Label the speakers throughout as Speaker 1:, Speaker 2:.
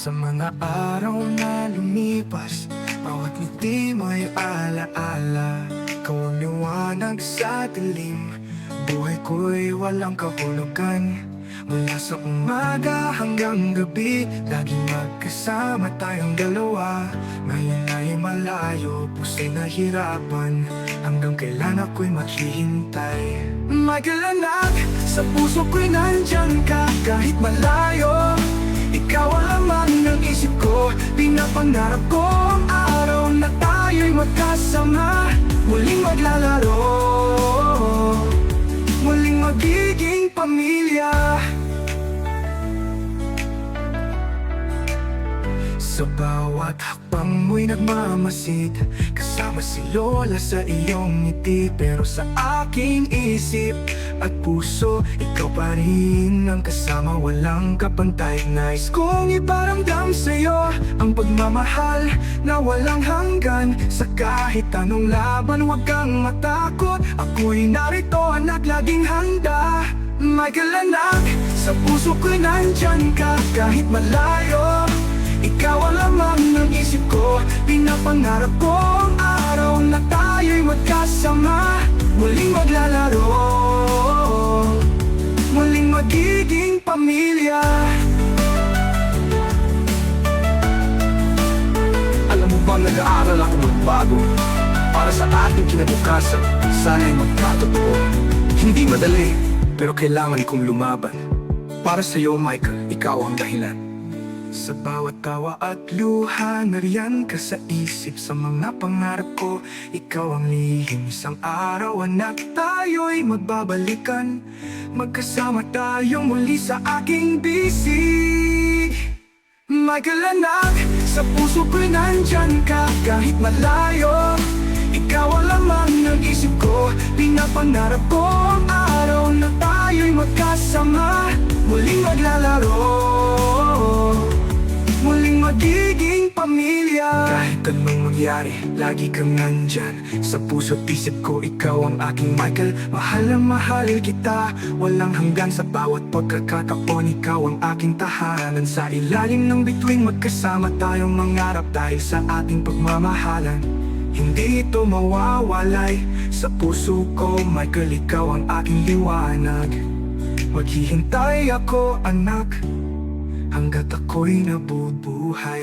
Speaker 1: Sa mga araw na lumipas Bawat ngiti mo'y alaala. Ikaw ang liwanag sa dilim Buhay ko'y walang kahulugan. Mula sa umaga hanggang gabi Laging magkasama tayong dalawa. Ngayon ay malayo, puso'y nahirapan Hanggang kailan ako'y maghihintay. Michael anak, sa puso ko'y nandyan ka Kahit malayo Ikaw ang laman ng isip ko Pinapangarap ko ang araw na tayo'y magkasama. Muling maglalaro Muling magiging pamilya Sa bawat hakbang mo'y nagmamasid Kasama si Lola sa iyong ngiti. Pero sa aking isip at puso Ikaw pa rin ang kasama. Walang kapantay Nais kong iparamdam sa'yo Ang pagmamahal na walang hanggan. Sa kahit anong laban huwag kang matakot. Ako'y narito anak laging handa. Michael anak, sa puso ko'y nandyan ka Kahit malayo ko Pinapangarap ko. Ang araw na tayo'y magkasama. Muling maglalaro. Muling magiging pamilya. Alam mo bang nag-aaral ako magbago? Para sa ating kinabukasan Sana'y magkatotoo. Hindi madali Pero kailangan kong lumaban. Para sa'yo Michael, ikaw ang dahilan sa bawat tawa at luha Nariyan ka sa isip Sa mga pangarap ko. Ikaw ang lihim Isang araw anak tayo'y magbabalikan. Magkasama tayong muli sa aking bisig Michael anak Sa puso ko'y nandyan ka Kahit malayo. Ikaw ang lamang ng isip ko Pinapangarap ko ang araw na tayo'y magkasama. Muling maglalaro Kahit anong mangyari, lagi kang nandyan. Sa puso't isip ko, ikaw ang aking Michael. Mahal na mahal kita. Walang hanggan sa bawat pagkakataon. Ikaw ang aking tahanan. Sa ilalim ng bituin magkasama tayong mangarap Dahil sa ating pagmamahalan. Hindi ito mawawalay. Sa puso ko, Michael, ikaw ang aking liwanag. Maghihintay ako, anak. Hanggat ako'y nabubuhay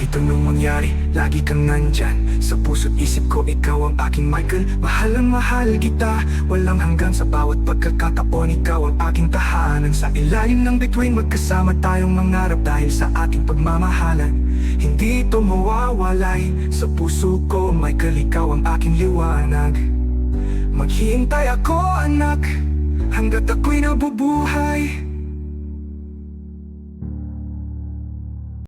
Speaker 1: Kahit anong mangyari, lagi kang nandyan. Sa puso't isip ko, ikaw ang aking Michael. Mahal ang mahal kita Walang hanggan sa bawat pagkakataon. Ikaw ang aking tahanan. Sa ilalim ng bituin, magkasama tayong mangarap Dahil sa ating pagmamahalan. Hindi ito mawawalay. Sa puso ko, Michael, ikaw ang aking liwanag. Maghihintay ako, anak Hanggat ako'y nabubuhay